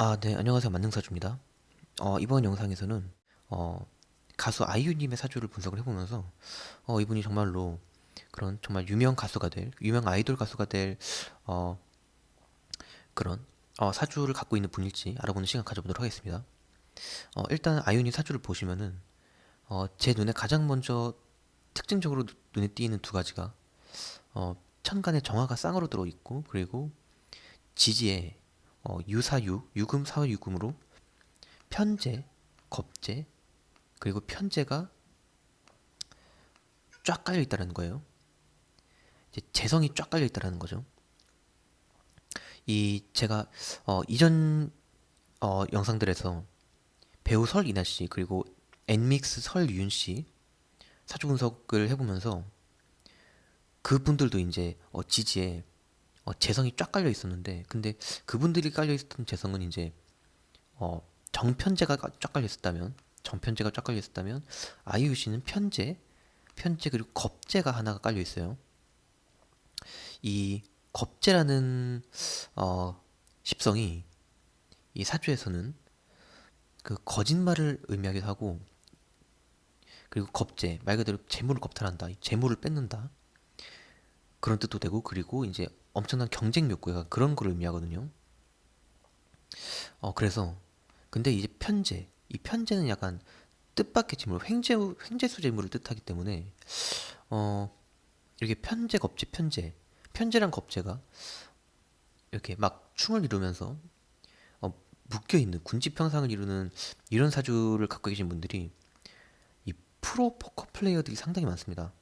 아, 네, 안녕하세요. 만능사주입니다. 어, 이번 영상에서는 어, 가수 아이유님의 사주를 분석을 해보면서 어, 이분이 정말로 그런 정말 유명 가수가 될, 유명 아이돌 가수가 될 어, 그런 어, 사주를 갖고 있는 분일지 알아보는 시간 가져보도록 하겠습니다. 어, 일단 아이유님 사주를 보시면은 어, 제 눈에 가장 먼저 특징적으로 누- 눈에 띄는 두 가지가 어, 천간에 정화가 쌍으로 들어 있고 그리고 지지에 어, 유사유, 유금, 사유금으로 편재, 겁재, 그리고 편재가 쫙 깔려 있다는 거예요. 이제 재성이 쫙 깔려 있다는 거죠. 이 제가 어, 이전 어, 영상들에서 배우 설이나 씨 그리고 엔믹스 설윤 씨 사주 분석을 해보면서 그분들도 이제 어, 지지에 어, 재성이 쫙 깔려 있었는데 근데 그분들이 깔려 있었던 재성은 이제 어, 정편제가 까- 쫙 깔려 있었다면 정편제가 쫙 깔려 있었다면 아이유 씨는 편제, 편제 그리고 겁제가 하나가 깔려 있어요. 이 겁제라는 어, 십성이 이 사주에서는 그 거짓말을 의미하기도 하고 그리고 겁제 말 그대로 재물을 겁탈한다, 이 재물을 뺏는다 그런 뜻도 되고 그리고 이제 엄청난 경쟁 욕구가 그런 걸 의미하거든요. 어 그래서 근데 이제 편제 이 편제는 약간 뜻밖의 재물 횡재 횡재수 재물을 뜻하기 때문에 어 이렇게 편제 겁제 편제 편제랑 겁제가 이렇게 막 충을 이루면서 어, 묶여 있는 군집 형상을 이루는 이런 사주를 갖고 계신 분들이 이 프로 포커 플레이어들이 상당히 많습니다.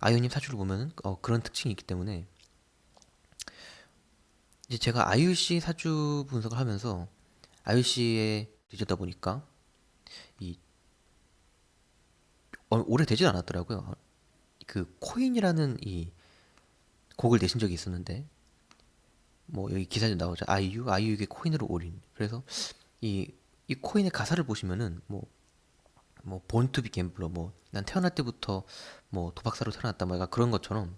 아이유님 사주를 보면은 어, 그런 특징이 있기 때문에 이제 제가 아이유 씨 사주 분석을 하면서 아이유 씨의 뒤졌다 보니까 이 어, 오래 되진 않았더라고요. 어, 그 코인이라는 이 곡을 내신 적이 있었는데 뭐 여기 기사에 나오죠. 아이유 아이유에게 코인으로 올인. 그래서 이 이 코인의 가사를 보시면은 뭐 뭐 본투비 갬블러 뭐 난 태어날 때부터 뭐 도박사로 태어났다 뭐 약간 그런 것처럼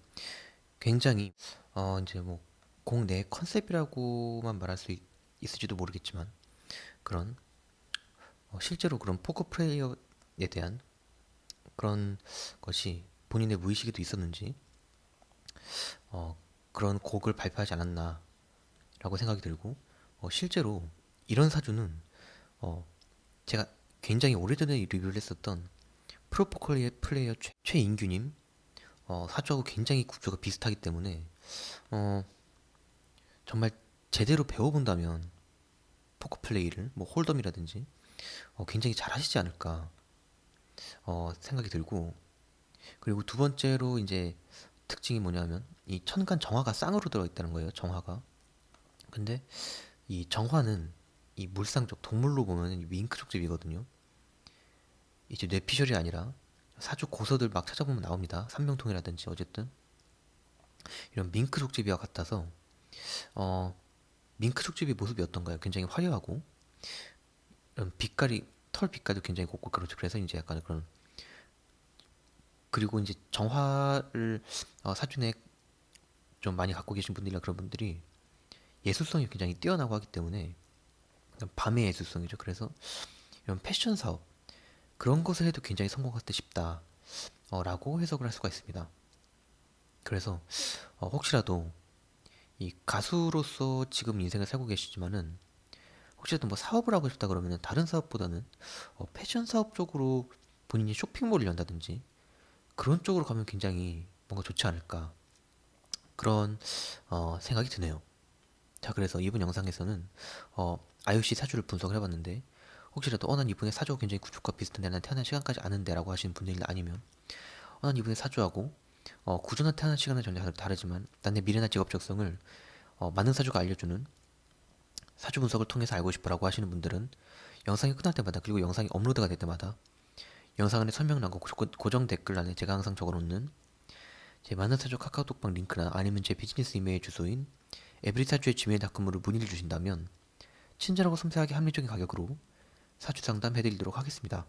굉장히 어 이제 뭐 공 내 컨셉이라고만 말할 수 있, 있을지도 모르겠지만 그런 어, 실제로 그런 포커 플레이어에 대한 그런 것이 본인의 무의식에도 있었는지 어 그런 곡을 발표하지 않았나라고 생각이 들고 어 실제로 이런 사주는 어 제가 굉장히 오래전에 리뷰를 했었던 프로포컬리의 플레이어 최, 최인규님. 어, 사주하고 굉장히 구조가 비슷하기 때문에 어, 정말 제대로 배워본다면 포커 플레이를 뭐 홀덤이라든지 어, 굉장히 잘하시지 않을까 어, 생각이 들고. 그리고 두 번째로 이제 특징이 뭐냐면 이 천간 정화가 쌍으로 들어있다는 거예요 정화가. 근데 이 정화는 이 물상적 동물로 보면 이 윙크족집이거든요 이제 뇌피셜이 아니라 사주 고서들 막 찾아보면 나옵니다. 삼명통이라든지 어쨌든 이런 밍크 족제비와 같아서 어 족제비 모습이 어떤가요? 굉장히 화려하고 이런 빛깔이 털 빛깔도 굉장히 곱고 그렇죠. 그래서 이제 약간 그런 그리고 이제 정화를 어, 사주에 좀 많이 갖고 계신 분들이나 그런 분들이 예술성이 굉장히 뛰어나고 하기 때문에 밤의 예술성이죠. 그래서 이런 패션 사업 그런 것을 해도 굉장히 성공할 듯 싶다. 어, 라고 해석을 할 수가 있습니다. 그래서 어, 혹시라도 이 가수로서 지금 인생을 살고 계시지만은 혹시라도 뭐 사업을 하고 싶다 그러면은 다른 사업보다는 어, 패션 사업 쪽으로 본인이 쇼핑몰을 연다든지 그런 쪽으로 가면 굉장히 뭔가 좋지 않을까 그런 어, 생각이 드네요. 자, 그래서 이번 영상에서는 어, 씨 사주를 분석을 해봤는데 혹시라도 어난 이분의 사주가 굉장히 구축과 비슷한데 난 태어난 시간까지 아는데 라고 하시는 분들이 아니면 어난 이분의 사주하고 어 구조나 태어난 시간은 전혀 다르- 다르지만 난 내 미래나 직업 적성을 어 만능 사주가 알려주는 사주 분석을 통해서 알고 싶어라고 하시는 분들은 영상이 끝날 때마다 그리고 영상이 업로드가 될 때마다 영상 안에 설명란과 고- 고정 댓글란에 제가 항상 적어놓는 제 만능 사주 카카오톡방 링크나 아니면 제 비즈니스 이메일 주소인 에브리사주의 지메일 닷컴으로 문의를 주신다면 친절하고 섬세하게 합리적인 가격으로 사주 상담 해드리도록 하겠습니다.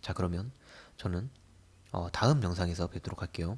자, 그러면 저는 어, 다음 영상에서 뵙도록 할게요.